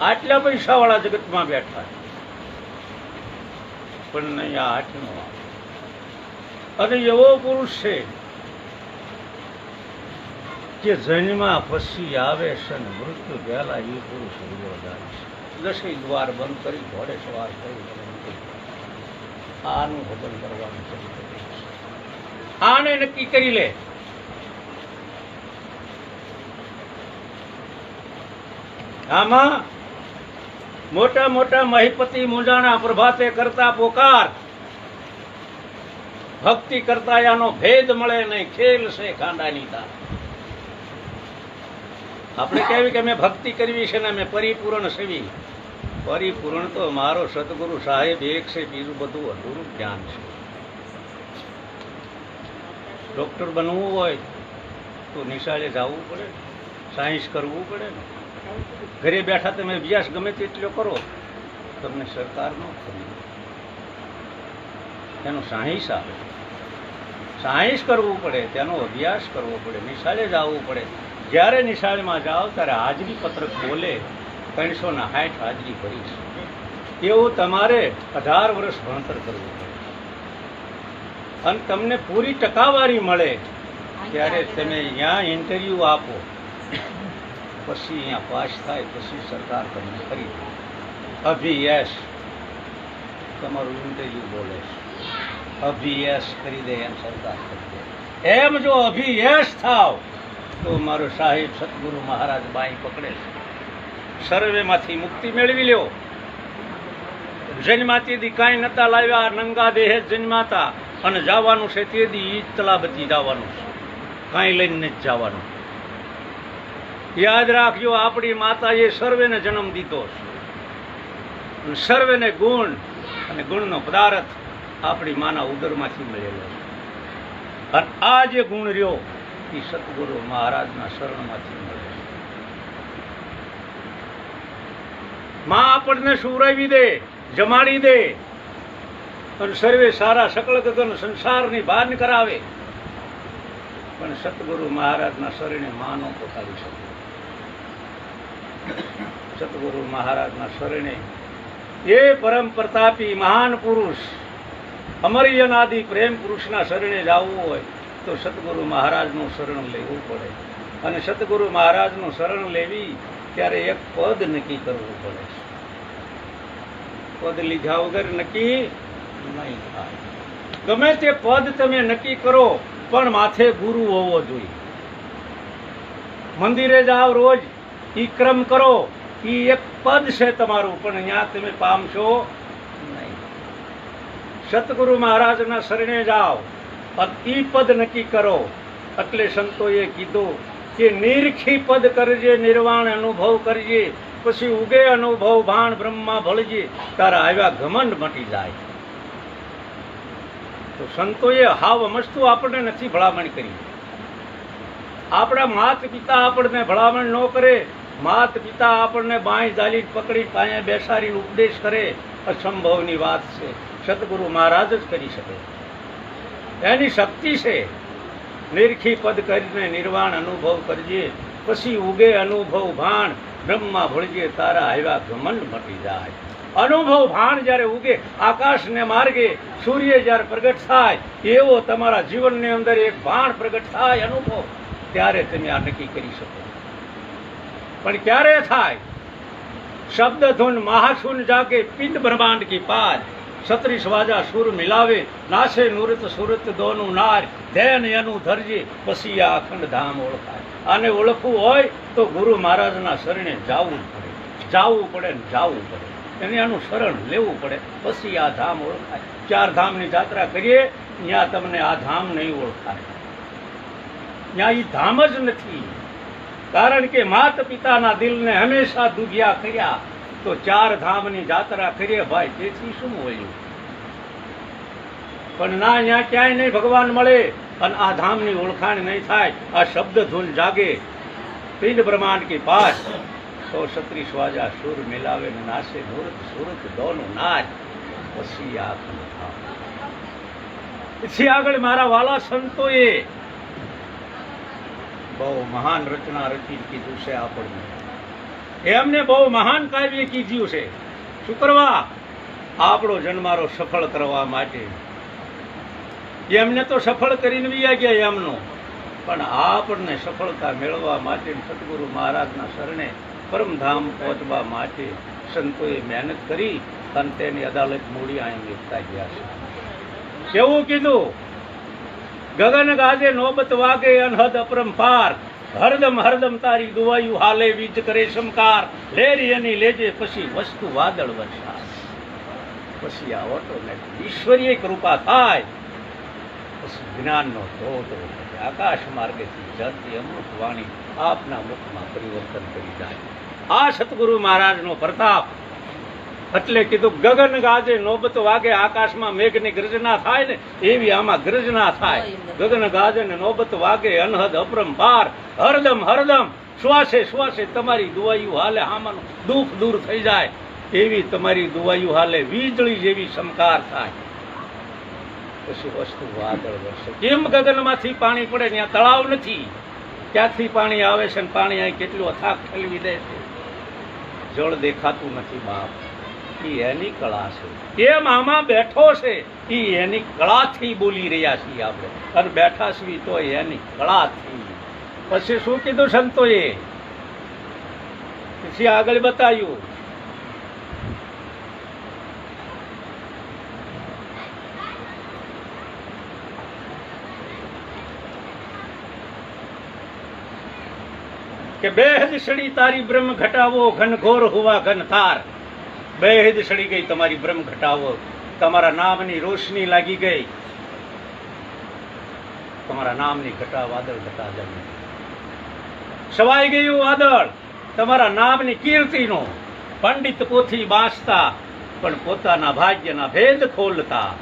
આટલા પૈસા વાળા જગતમાં બેઠા. પણ નહીં, આ આઠનો અને એવો પુરુષ છે કે જન્મા પછી આવે છે ને મૃત્યુ પહેલા એ પુરુષ જાય છે દસેક દ્વાર બંધ કરી ઘોડે સવાર કરી અને. આનું ભજન કરવાનું આને નક્કી કરી લે આમાં મોટા મોટા મહિપતિ મુંજાણા પ્રભાતે કરતા પોકાર. ભક્તિ કરતા આનો ભેદ મળે નહીં, ખેલ છે ખાંડાની તાર. આપણે કહેવી કે મેં ભક્તિ કરવી છે ને મેં પરિપૂર્ણ સેવી. પરિપૂર્ણ તો મારો સદગુરુ સાહેબ એક છે, બીજું બધું અધૂરું જ્ઞાન છે. ડોક્ટર બનવું હોય તો નિશાળે જવું પડે, સાયન્સ કરવું પડે ને. ઘરે બેઠા તમે અભ્યાસ ગમે તેટલો કરો, તમને સરકાર ન એનો સાહીસ આવે. સાહીસ કરવું પડે, તેનો અભ્યાસ કરવો પડે, નિશાળે જવું પડે. જ્યારે નિશાળમાં જાઓ, ત્યારે હાજરી પત્રક બોલે ત્રણસો ના સાઠ હાજરી ભરીશ. એવું તમારે અઢાર વર્ષ ભણતર કરવું પડે. અને તમને પૂરી ટકાવારી મળે, ત્યારે તમે અહીંયા ઇન્ટરવ્યૂ આપો. પછી અહીંયા પાસ થાય, પછી સરકાર તમને ખરીદે અભિયશ તમારું ઇન્ટરવ્યૂ બોલે છે. અભિયશ કરી દે એમ સરકાર કરી દે. એમ જો અભિયશ થાવ, તો મારો સાહેબ સદગુરુ મહારાજ બાઈ પકડે છે. સર્વેમાંથી મુક્તિ મેળવી લ્યો. જન્માતીથી કાંઈ નતા લાવ્યા, નંગા દેહે જન્માતા. અને જવાનું છે તે દી ઈ તલાબતી જવાનું છે. કાંઈ લઈને જ જવાનું. યાદ રાખજો, આપણી માતાએ સર્વેને જન્મ દીધો સર્વેને ગુણ અને ગુણનો પદાર્થ આપણી માના ઉદરમાંથી મળેલો છે. અને આ જે ગુણ રહ્યો, એ સદગુરુ મહારાજના શરણમાંથી મળે છે. માં આપણને સુવરાવી દે, જમાડી દે, અને સર્વે સારા સકળ ગગન સંસારની ભાન કરાવે. પણ સતગુરુ મહારાજના શરણે માનો પોતાવી શકે. સતગુરુ મહારાજના શરણે એ પરમ પ્રતાપી મહાન પુરુષ અમર્યનાદિ પ્રેમ પુરુષના શરણે જવું હોય તો સદગુરુ મહારાજનું શરણ લેવું પડે. અને સદગુરુ મહારાજનું શરણ લેવી ત્યારે એક પદ નક્કી કરવું પડે છે. પદ લીધા વગર નક્કી નહીં થાય. ગમે તે પદ તમે નક્કી કરો, પણ માથે ગુરુ હોવો જોઈએ. મંદિરે જાઓ રોજ ઈ ક્રમ કરો. એ એક પદ છે તમારું, પણ અહીંયા તમે પામશો નહીં. સતગુરુ મહારાજના શરણે જાઓ ઈ પદ નક્કી કરો. એટલે સંતોએ કીધું કે નિરખી પદ કરજે, નિર્વાણ અનુભવ કરજે, પછી ઉગે અનુભવ, ભાણ બ્રહ્મા ભળજે, તારા આવ્યા ઘમંડ મટી જાય. તો સંતોએ હાવ મસ્તુ આપણને નથી ભલામણ કરી. આપણા માત પિતા આપણને ભલામણ ન કરે માત પિતા આપણને બાંય જાલી પકડી પાયા બેસાડી ઉપદેશ કરે અસંભવની વાત છે. સદગુરુ મહારાજ જ કરી શકે. એની શક્તિ છે. નિરખી પદ કરીને નિર્વાણ અનુભવ કરજે. પછી ઉગે અનુભવ ભાણ, બ્રહ્મા ભળજે, તારા આવ્યા ઘમંડ મટી જાય. અનુભવ ભાણ જ્યારે ઉગે, આકાશને માર્ગે, સૂર્ય જ્યારે પ્રગટ થાય, એવો તમારા જીવનની અંદર એક ભાણ પ્રગટ થાય અનુભવ, ત્યારે તમે આ નક્કી કરી શકો. પણ ક્યારે થાય? શબ્દ ધૂન મહાસુન જાગે પિંડ બ્રહ્માંડ કી પાર. છત્રીસ વાજા સુર મિલાવે નાશે નુરત સુરત દોનું નાર. ધેન એનું ધરજી પછી આ અખંડ ધામ ઓળખાય. આને ઓળખવું હોય તો ગુરુ મહારાજના શરણે જાવું પડે. જાવું પડે ને જાવું પડે. એને આનું શરણ લેવું પડે. પછી આ ધામ ઓળખાય. ચાર ધામની જાત્રા કરીએ ત્યાં તમને આ ધામ નહીં ઓળખાય. ત્યાં એ ધામ જ નથી. કારણ કે માત પિતાના દિલને હંમેશા દુધિયા કર્યા તો ચાર ધામની જાત્રા કરીએ ભાઈ, તેથી શું મળ્યું પણ ના ત્યાં ક્યાંય નહીં ભગવાન મળે, અને આ ધામની ઓળખાણ નહીં થાય, આ શબ્દ ધૂન જાગે પિંડ બ્રહ્માંડ કી પાસ, તો સત્રીસ વાજા સુર મિલાવે ને નાશે સુરત સુરત દોનું નાચ પછી આ અખંડ ધામ. પછી આગળ મારા વાલા સંતોએ બહુ મહાન રચના રચી કીધું છે આપણને. એમને બહુ મહાન કાવ્ય કીધું છે. શું કરવા? આપણો જન્મારો સફળ કરવા માટે. એમને તો સફળ કરીને વિયા ગયા એમનો. પણ આપણને સફળતા મેળવવા માટે સદગુરુ મહારાજના શરણે પરમધામ પહોંચવા માટે સંતોએ મહેનત કરી અને તેની અદાલત મૂડી અહીં ગયા છે. કેવું કીધું? ગગન ગાજે નોબત વાગે અનહદ અપરંપાર. હરદમ હરદમ તારી દુવાયું હાલે વીજ કરે શમકાર લેરી એની લેજે પછી વસ્તુ વાદળ વરસાદ પછી આ ઓટોમેટિક ઈશ્વરીય કૃપા થાય. પછી જ્ઞાનનો ધોધ આકાશ માર્ગેથી જતી અમૃત વાણી આપના મુખમાં પરિવર્તન કરી જાય. આ સદગુરુ મહારાજનો પ્રતાપ એટલે કીધું ગગન ગાજે નોબત વાગે આકાશમાં મેઘની ગર્જના થાય ને એવી આમાં ગર્જના થાય. ગગન ગાજે ને નોબત વાગે અનહદ અપરંપાર. હરદમ હરદમ શ્વાસે શ્વાસે તમારી દુવાયું હાલે આમાંનું દુઃખ દૂર થઈ જાય. એવી તમારી દુવાયું હાલે વીજળી જેવી સમકાર થાય. પછી વસ્તુ વાદળ વરસે કેમ ગગનમાંથી પાણી પડે? ત્યાં તળાવ નથી. ક્યાંથી પાણી આવે છે ને પાણી અહીં કેટલું અથાક ઠલવી દે છે? જળ દેખાતું નથી બાપ. એની કળા છે. એ મામા બેઠો છે એ એની કળાથી બોલી રહ્યા છીએ આપણે. અને બેઠા છીએ તો એની કળાથી. પછી શું કીધું સંતોએ? પછી આગળ બતાવ્યું. કે બેહદ સડી તારી બ્રહ્મ ઘટાવો, ઘનઘોર હોવા ઘન થાર બેહદ સડી ગઈ તમારી બ્રહ્મ ઘટાવો. તમારા નામની રોશની લાગી ગઈ. તમારા નામની ઘટા વાદળ ઘટા જમી સવાઈ ગયું વાદળ તમારા નામની કીર્તિનો. પંડિત પોથી બાંચતા પણ પોતાના ભાગ્યના ભેદ ખોલતા.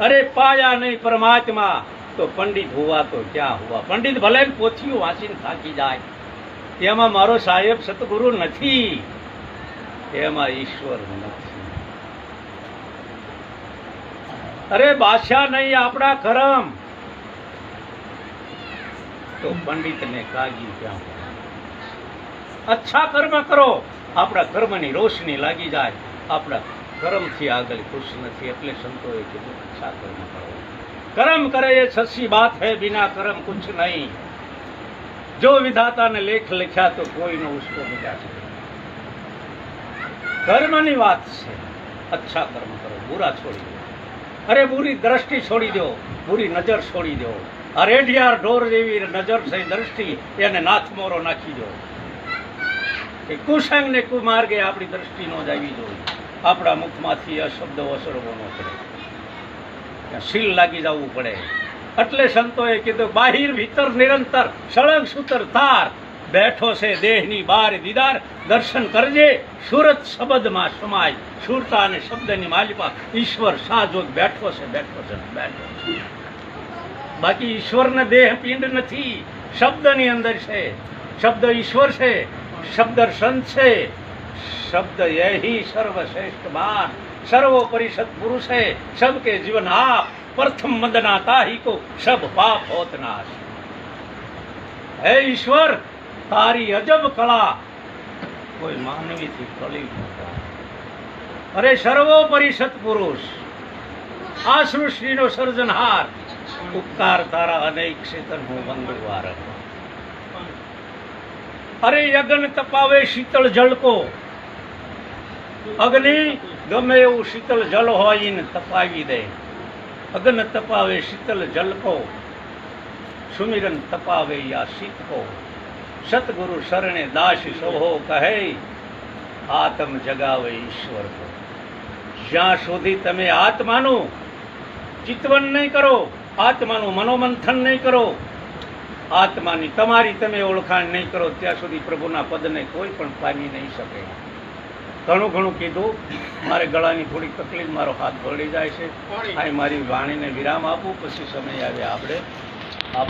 અરે પાયા નહીં પરમાત્મા, તો પંડિત હોવા તો ક્યાં હોવા? પંડિત ભલે પોથીઓ વાંચીને થાકી જાય. તેમાં મારો સાહેબ સતગુરુ નથી. એમાં ઈશ્વર નથી. અરે બાદશાહ નહીં, આપણા કરમ. તો પંડિતને કાગી ક્યાં અચ્છા કર્મ કરો. આપણા કર્મની રોશની લાગી જાય. આપણા કર્મથી આગળ ખુશ નથી, એટલે સંતોએ કીધું, અચ્છા કર્મ કરો. કર્મ કરે એ સચ્ચી બાત હૈ, બિના કર્મ કુછ નહીં. જો વિધાતા ને લેખ લખ્યા તો કોઈનો ઉસકો મિટા શકે કર્મની વાત છે. અચ્છા કર્મ કરો, બુરા છોડી દો. અરે બુરી દ્રષ્ટિ છોડી દો, બુરી નજર છોડી દો. આ રેઢિયાર ઢોર જેવી નજર છે દ્રષ્ટિ, એને નાથ મોરો નાખી દો. કે કુસંગ ને કુમાર્ગે આપણી દ્રષ્ટિ નો આવી જોઈએ આપણા મુખમાંથી અશબ્દો અસરવો ન પડે. શીલ લાગી જવું પડે. એટલે સંતોએ કીધું, બાહિર ભીતર નિરંતર સળંગ સૂતર તાર બેઠો છે દેહની બાર દીદાર દર્શન કરજે સુરત શબ્દમાં સમાય સુરતા અને શબ્દની માલિપા ઈશ્વર સાજોગ બેઠો છે બેઠો છે બેઠો છે બાકી ઈશ્વરને દેહ પિંડ નથી શબ્દની અંદર છે શબ્દ ઈશ્વર છે શબ્દ સંત છે શબ્દ યહી સર્વશ્રેષ્ઠ બાર સર્વોપરી સત્પુરુષ है सबके जीवन आप प्रथम मदना ताही को सब पाप होत नाश હે ઈશ્વર તારી અજબ કળા. કોઈ માનવીથી ન અરે સર્વોપરી સત્પુરુષ, આ સૃષ્ટિનો સર્જનહાર, ઉપકાર તારા અનેક ક્ષેત્ર હું મંગળવાર અરે યજ્ઞ તપાવે શીતળ જળકો. અગ્નિ ગમે એવું શીતળ જળ હોય ને તપાવી દે. અગ્ન તપાવે શીતળ જલકો સુમિરન તપાવે યા શીતકો. સતગુરુ શરણે દાસ સોહો કહે આત્મ જગાવે ઈશ્વર કો જ્યાં સુધી તમે આત્માનું ચિતવન નહીં કરો આત્માનું મનોમંથન નહીં કરો આત્માની તમારી તમે ઓળખાણ નહીં કરો ત્યાં સુધી પ્રભુના પદને કોઈ પણ પામી નહીં શકે. ઘણું ઘણું કીધું મારે ગળાની થોડી તકલીફ મારો હાથ ભળી જાય છે. આ મારી વાણીને વિરામ આપું પછી સમય આવે આપણે આપ